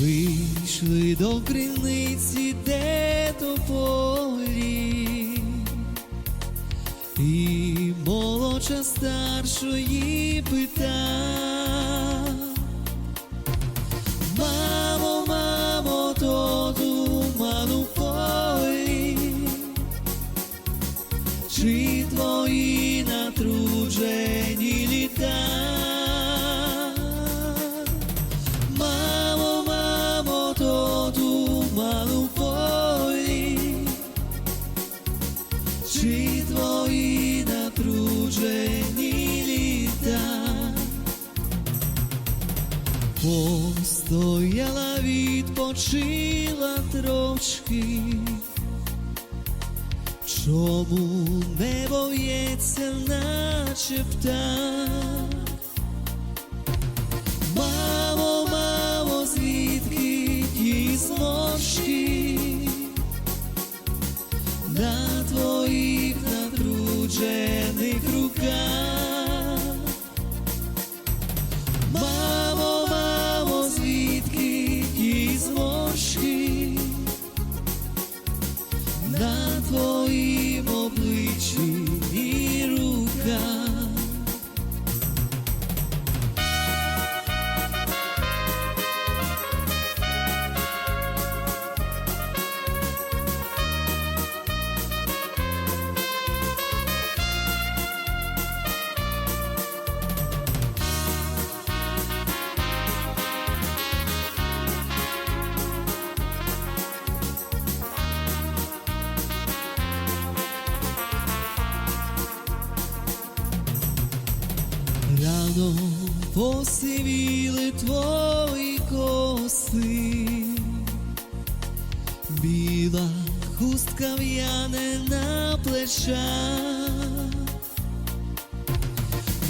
Вийшли до криниці, де тополі, і молодша старшої пита. Мамо, мамо, то туман у полі, чи твої натруджені Постояла, відпочила трошки, чому небо в'ється, наче птах? Мамо, мамо, звідки ті зморшки на твоїх натруджених руках? Рано посивіли твої коси, біла хустка в'яне на плечах.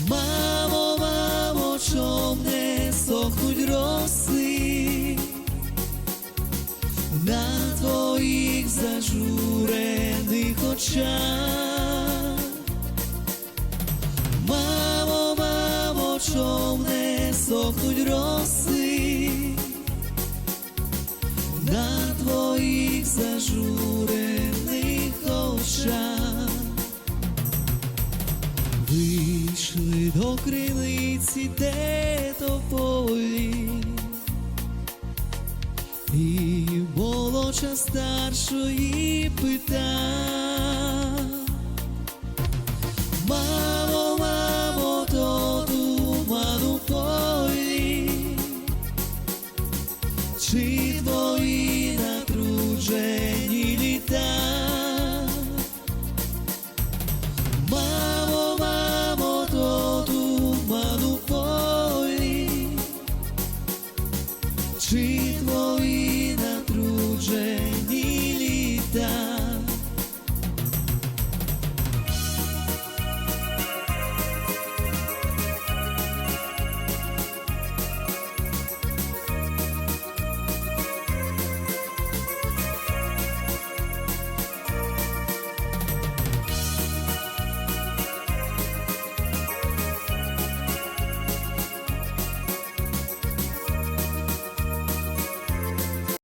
Мамо, мамо, чом не сохнуть роси на твоїх зажурених очах. Сохнуть роси на твоїх зажурених очах. Вийшли до криниці, де тополі, і молодша старшої пита.